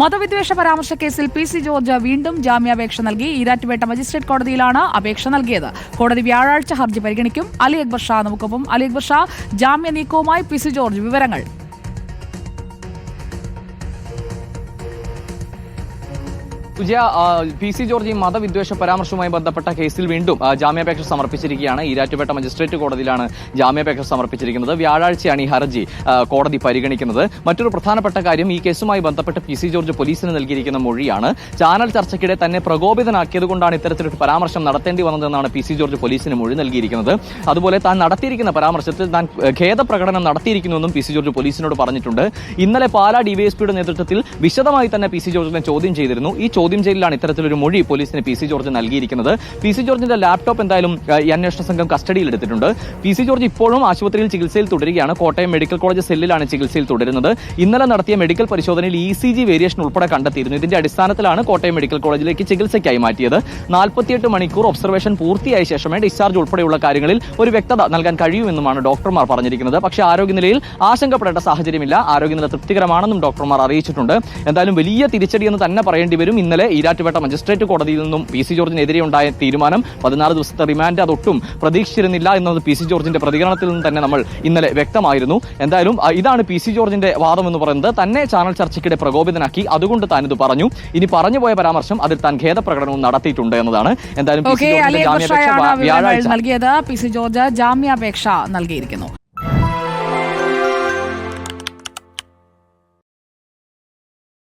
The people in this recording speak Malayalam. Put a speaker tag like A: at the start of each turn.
A: മതവിദ്വേഷ പരാമർശ കേസിൽ പി സി ജോർജ് വീണ്ടും ജാമ്യാപേക്ഷ നൽകി. ഈരാറ്റുപേട്ട മജിസ്ട്രേറ്റ് കോടതിയിലാണ് അപേക്ഷ നൽകിയത്. കോടതി വ്യാഴാഴ്ച ഹർജി പരിഗണിക്കും. അലി അക്ബർ ഷാ നമുക്കൊപ്പം. അലി അക്ബർ ഷാ ജാമ്യ നീക്കവുമായി പി സി ജോർജ് വിവരങ്ങൾ.
B: വിജയ പി സി ജോർജ് ഈ മതവിദ്വേഷ പരാമർശവുമായി ബന്ധപ്പെട്ട കേസിൽ വീണ്ടും ജാമ്യാപേക്ഷ സമർപ്പിച്ചിരിക്കുകയാണ്. ഈരാറ്റുപേട്ട മജിസ്ട്രേറ്റ് കോടതിയിലാണ് ജാമ്യാപേക്ഷ സമർപ്പിച്ചിരിക്കുന്നത്. വ്യാഴാഴ്ചയാണ് ഈ ഹർജി കോടതി പരിഗണിക്കുന്നത്. മറ്റൊരു പ്രധാനപ്പെട്ട കാര്യം ഈ കേസുമായി ബന്ധപ്പെട്ട് പി സി ജോർജ് പോലീസിന് നൽകിയിരിക്കുന്ന മൊഴിയാണ്. ചാനൽ ചർച്ചയ്ക്കിടെ തന്നെ പ്രകോപിതനാക്കിയതുകൊണ്ടാണ് ഇത്തരത്തിലൊരു പരാമർശം നടത്തേണ്ടി വന്നതെന്നാണ് പി സി ജോർജ് പോലീസിന് മൊഴി നൽകിയിരിക്കുന്നത്. അതുപോലെ താൻ നടത്തിയിരിക്കുന്ന പരാമർശത്തിൽ താൻ ഖേദപ്രകടനം നടത്തിയിരിക്കുന്നുവെന്നും പി സി ജോർജ് പോലീസിനോട് പറഞ്ഞിട്ടുണ്ട്. ഇന്നലെ പാലാ ഡിവൈഎസ്പിയുടെ നേതൃത്വത്തിൽ വിശദമായി തന്നെ പി സി ജോർജിനെ ചോദ്യം ചെയ്തിരുന്നു. ഈ ചോദ്യം ചെയ്യലിലാണ് ഇത്തരത്തിലൊരു മൊഴി പോലീസിന് പി സി ജോർജ് നൽകിയിരിക്കുന്നത്. പി സി ജോർജിന്റെ ലാപ്ടോപ്പ് എന്തായാലും ഈ അന്വേഷണ സംഘം കസ്റ്റഡിയിൽ എടുത്തിട്ടുണ്ട്. പി സി ജോർജ് ഇപ്പോഴും ആശുപത്രിയിൽ ചികിത്സയിൽ തുടരുകയാണ്. കോട്ടയം മെഡിക്കൽ കോളേജ് സെല്ലിലാണ് ചികിത്സയിൽ തുടരുന്നത്. ഇന്നലെ നടത്തിയ മെഡിക്കൽ പരിശോധനയിൽ ഇ സി ജി വേരിയേഷൻ ഉൾപ്പെടെ കണ്ടെത്തിയിരുന്നു. ഇതിന്റെ അടിസ്ഥാനത്തിലാണ് കോട്ടയം മെഡിക്കൽ കോളേജിലേക്ക് ചികിത്സയ്ക്കായി മാറ്റിയത്. നാൽപ്പത്തിയെട്ട് മണിക്കൂർ ഒബ്സർവേഷൻ പൂർത്തിയായ ശേഷമേ ഡിസ്ചാർജ് ഉൾപ്പെടെയുള്ള കാര്യങ്ങളിൽ ഒരു വ്യക്തത നൽകാൻ കഴിയുമെന്നുമാണ് ഡോക്ടർമാർ പറഞ്ഞിരിക്കുന്നത്. പക്ഷേ ആരോഗ്യനിലയിൽ ആശങ്കപ്പെടേണ്ട സാഹചര്യമില്ല. ആരോഗ്യനില തൃപ്തികരമാണെന്നും ഡോക്ടർമാർ അറിയിച്ചിട്ടുണ്ട്. എന്തായാലും വലിയ തിരിച്ചടിയെന്ന് തന്നെ പറയേണ്ടി വരും. ഈരാറ്റുപേട്ട മജിസ്ട്രേറ്റ് കോടതിയിൽ നിന്നും പി സി ജോർജിനെതിരെ ഉണ്ടായ തീരുമാനം പതിനാറ് ദിവസത്തെ റിമാൻഡ് അതൊട്ടും പ്രതീക്ഷിച്ചിരുന്നില്ല എന്നത് പി സി ജോർജിന്റെ പ്രതികരണത്തിൽ നിന്ന് തന്നെ നമ്മൾ ഇന്നലെ വ്യക്തമായിരുന്നു. എന്തായാലും ഇതാണ് പി സി ജോർജിന്റെ വാദം എന്ന് പറയുന്നത്. തന്നെ ചാനൽ ചർച്ചയ്ക്കിടെ പ്രകോപിതനാക്കി. അതുകൊണ്ട് താൻ ഇത് പറഞ്ഞു. ഇനി പറഞ്ഞുപോയ പരാമർശം അതിൽ താൻ ഖേദപ്രകടനവും നടത്തിയിട്ടുണ്ട് എന്നതാണ്. എന്തായാലും പി സി ജോർജിന്റെ ജാമ്യാപേക്ഷ
A: നൽകിയത്. പി സി ജോർജ് ജാമ്യാപേക്ഷ നൽകിയിരിക്കുന്നു.